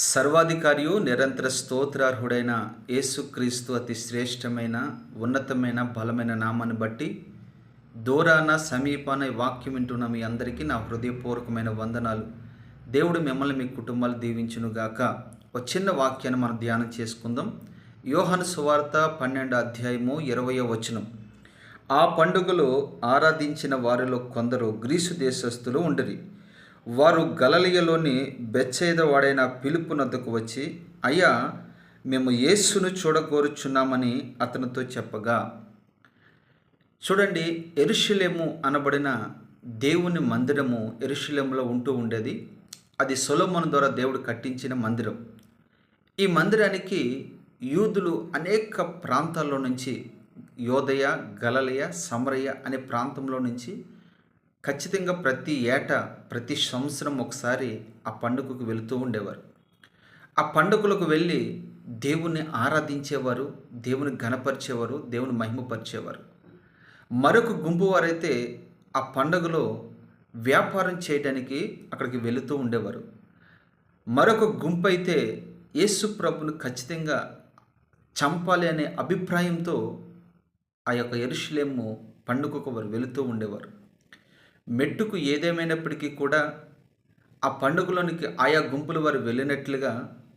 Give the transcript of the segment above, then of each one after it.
సర్వాధికారియు నిరంతర స్తోత్రార్హుడైన యేసుక్రీస్తు అతి శ్రేష్టమైన ఉన్నతమైన బలమైన నామాన్ని బట్టి దూరాన సమీపాన వాక్యం వింటున్న మీ అందరికీ నా హృదయపూర్వకమైన వందనాలు. దేవుడు మిమ్మల్ని మీ కుటుంబాలు దీవించునుగాక ఒక చిన్న వాక్యాన్ని మనం ధ్యానం చేసుకుందాం. యోహన్ సువార్త పన్నెండు అధ్యాయము ఇరవయో వచనం. ఆ పండుగలో ఆరాధించిన వారిలో కొందరు గ్రీసు దేశస్థులు ఉండరి. వారు గలలియలోని బెచ్చేదవాడైన పిలుపునద్దకు వచ్చి అయ్యా మేము యేసును చూడగోరుచున్నామని అతనితో చెప్పగా. చూడండి ఎరుషులేము అనబడిన దేవుని మందిరము ఎరుషులేములో ఉంటూ ఉండేది. అది సొలొమోను ద్వారా దేవుడు కట్టించిన మందిరం. ఈ మందిరానికి యూదులు అనేక ప్రాంతాల్లో నుంచి యోదయ గలలయ సమరయ అనే ప్రాంతంలో నుంచి ఖచ్చితంగా ప్రతి ఏటా ప్రతి సంవత్సరం ఒకసారి ఆ పండుగకు వెళుతూ ఉండేవారు. ఆ పండుగలకు వెళ్ళి దేవుణ్ణి ఆరాధించేవారు దేవుని ఘనపరిచేవారు దేవుని మహిమపరిచేవారు. మరొక గుంపు వారైతే ఆ పండుగలో వ్యాపారం చేయడానికి అక్కడికి వెళుతూ ఉండేవారు. మరొక గుంపు అయితే యేసు ప్రభును ఖచ్చితంగా చంపాలి అనే అభిప్రాయంతో ఆ యొక్క ఎరుషులేము పండుగకు వారు వెళుతూ ఉండేవారు. మెట్టుకు ఏదేమైనప్పటికీ కూడా ఆ పండుగలోనికి ఆయా గుంపుల వారు వెళ్ళినట్లుగా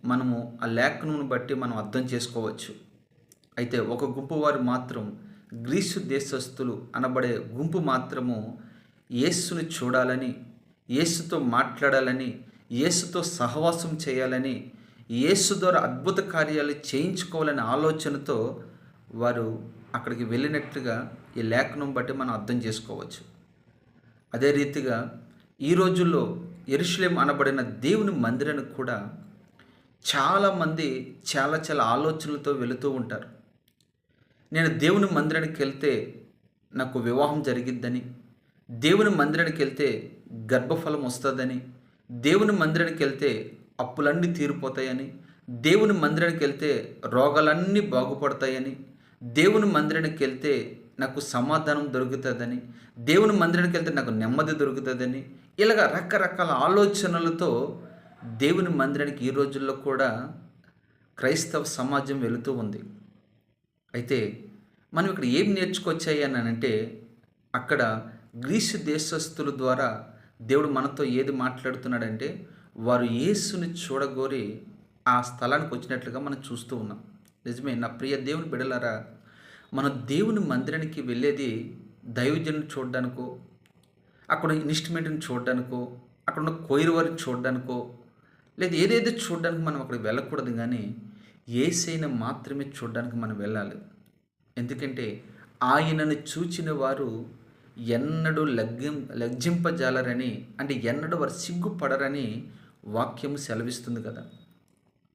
మనము ఆ లేఖనమును బట్టి మనం అర్థం చేసుకోవచ్చు. అయితే ఒక గుంపు వారు మాత్రం గ్రీసు దేశస్థులు అనబడే గుంపు మాత్రము యేసుని చూడాలని యేసుతో మాట్లాడాలని యేసుతో సహవాసం చేయాలని యేసు ద్వారా అద్భుత కార్యాలు చేయించుకోవాలనే ఆలోచనతో వారు అక్కడికి వెళ్ళినట్లుగా ఈ లేఖనం బట్టి మనం అర్థం చేసుకోవచ్చు. అదే రీతిగా ఈ రోజుల్లో ఎరుషులేం అనబడిన దేవుని మందిరానికి కూడా చాలామంది చాలా చాలా ఆలోచనలతో వెళుతూ ఉంటారు. నేను దేవుని మందిరానికి వెళ్తే నాకు వివాహం జరిగిద్దని దేవుని మందిరానికి వెళ్తే గర్భఫలం వస్తుందని దేవుని మందిరానికి వెళ్తే అప్పులన్నీ తీరిపోతాయని దేవుని మందిరానికి వెళ్తే రోగాలన్నీ బాగుపడతాయని దేవుని మందిరానికి వెళ్తే నాకు సమాధానం దొరుకుతుందని దేవుని మందిరానికి వెళ్తే నాకు నెమ్మది దొరుకుతుందని ఇలాగ రకరకాల ఆలోచనలతో దేవుని మందిరానికి ఈ రోజుల్లో కూడా క్రైస్తవ సమాజం వెళుతూ ఉంది. అయితే మనం ఇక్కడ ఏం నేర్చుకొచ్చాయి అని అంటే అక్కడ గ్రీసు దేశస్థుల ద్వారా దేవుడు మనతో ఏది మాట్లాడుతున్నాడంటే వారు యేసుని చూడగోరి ఆ స్థలానికి వచ్చినట్లుగా మనం చూస్తూ ఉన్నాం. నిజమే నా ప్రియ దేవుని బిడలారా మన దేవుని మందిరానికి వెళ్ళేది దైవజనుని చూడడానికో అక్కడ ఇన్స్ట్రుమెంట్ని చూడడానికో అక్కడ ఉన్న కోయిరు వారిని చూడడానికో లేదా ఏదేదో చూడడానికి మనం అక్కడికి వెళ్ళకూడదు కానీ ఏసైన మాత్రమే చూడడానికి మనం వెళ్ళాలి. ఎందుకంటే ఆయనను చూచిన వారు ఎన్నడూ లగ్గిం లగ్జింపజాలరని అంటే ఎన్నడూ వారు సిగ్గుపడరని వాక్యం సెలవిస్తుంది కదా.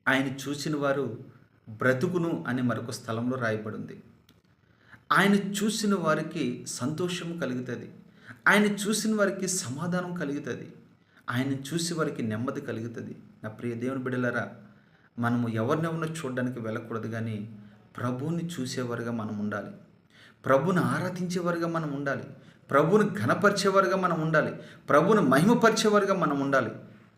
ఆయన చూసిన వారు బ్రతుకును అని మరొక స్థలంలో రాయబడింది. ఆయన చూసిన వారికి సంతోషం కలుగుతుంది. ఆయన చూసిన వారికి సమాధానం కలుగుతుంది. ఆయన చూసి వారికి నెమ్మది కలుగుతుంది. నా ప్రియ దేవుని బిడలరా మనము ఎవరినెవరినో చూడడానికి వెళ్ళకూడదు కానీ ప్రభువుని చూసేవారుగా మనం ఉండాలి. ప్రభుని ఆరాధించేవారుగా మనం ఉండాలి. ప్రభుని ఘనపరిచేవారుగా మనం ఉండాలి. ప్రభుని మహిమపరిచేవారుగా మనం ఉండాలి.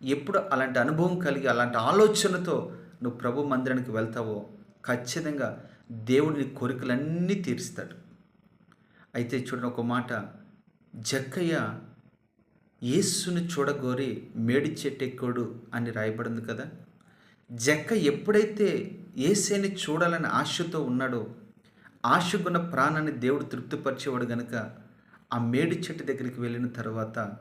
ఎప్పుడు అలాంటి అనుభవం కలిగి అలాంటి ఆలోచనతో నువ్వు ప్రభు మందిరానికి వెళ్తావో ఖచ్చితంగా దేవుడిని కోరికలన్నీ తీరుస్తాడు. అయితే చూడండి ఒక మాట. జక్కయ్య యేసుని చూడగోరి మేడి చెట్టెక్కోడు అని రాయబడింది కదా. జక్క ఎప్పుడైతే ఏసేని చూడాలని ఆశతో ఉన్నాడో ఆశకున్న ప్రాణాన్ని దేవుడు తృప్తిపరిచేవాడు గనుక ఆ మేడి చెట్టు దగ్గరికి వెళ్ళిన తర్వాత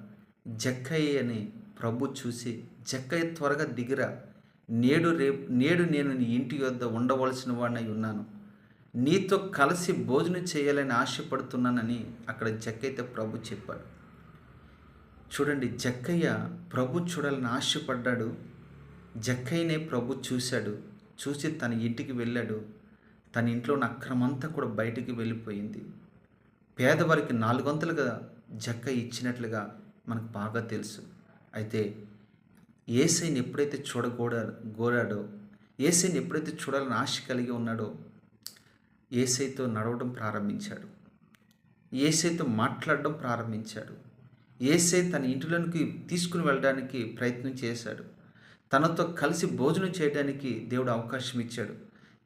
జక్కయ్య అని ప్రభు చూసి జక్కయ్య త్వరగా దిగిరా. నేడు రేపు నేడు నేను నీ ఇంటి వద్ద ఉండవలసిన వాడినై ఉన్నాను. నీతో కలిసి భోజనం చేయాలని ఆశపడుతున్నానని అక్కడ జక్కయ్యతో ప్రభు చెప్పాడు. చూడండి జక్కయ్య ప్రభు చూడాలని ఆశపడ్డాడు. జక్కయ్యనే ప్రభు చూశాడు. చూసి తన ఇంటికి వెళ్ళాడు. తన ఇంట్లో ఉన్న అక్రమంతా కూడా బయటికి వెళ్ళిపోయింది. పేదవారికి నాలుగొంతలుగా జక్కయ్య ఇచ్చినట్లుగా మనకు బాగా తెలుసు. అయితే ఏసైని ఎప్పుడైతే చూడకూడ గోరాడో ఏసైని ఎప్పుడైతే చూడాలని ఆశ కలిగి ఉన్నాడో ఏసైతో నడవడం ప్రారంభించాడు. ఏసైతో మాట్లాడడం ప్రారంభించాడు. ఏసై తన ఇంటిలోనికి తీసుకుని వెళ్ళడానికి ప్రయత్నం చేశాడు. తనతో కలిసి భోజనం చేయడానికి దేవుడు అవకాశం ఇచ్చాడు.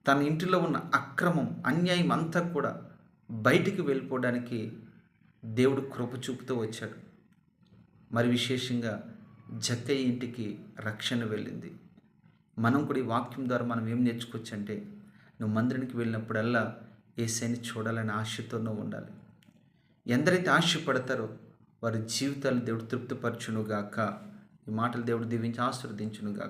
తన ఇంటిలో ఉన్న అక్రమం అన్యాయం అంతా కూడా బయటికి వెళ్ళిపోవడానికి దేవుడు కృప చూపుతూ వచ్చాడు. మరి విశేషంగా జక్కయ్య ఇంటికి రక్షణ వెళ్ళింది. మనం కూడా ఈ వాక్యం ద్వారా మనం ఏం నేర్చుకోవచ్చు అంటే నువ్వు మందిరానికి వెళ్ళినప్పుడల్లా ఏసైని చూడాలని ఆశతోనూ ఉండాలి. ఎందరైతే ఆశపడతారో వారి జీవితాలు దేవుడు తృప్తిపరచునుగాక ఈ మాటలు దేవుడు దీవించి ఆశీర్వదించునుగాక.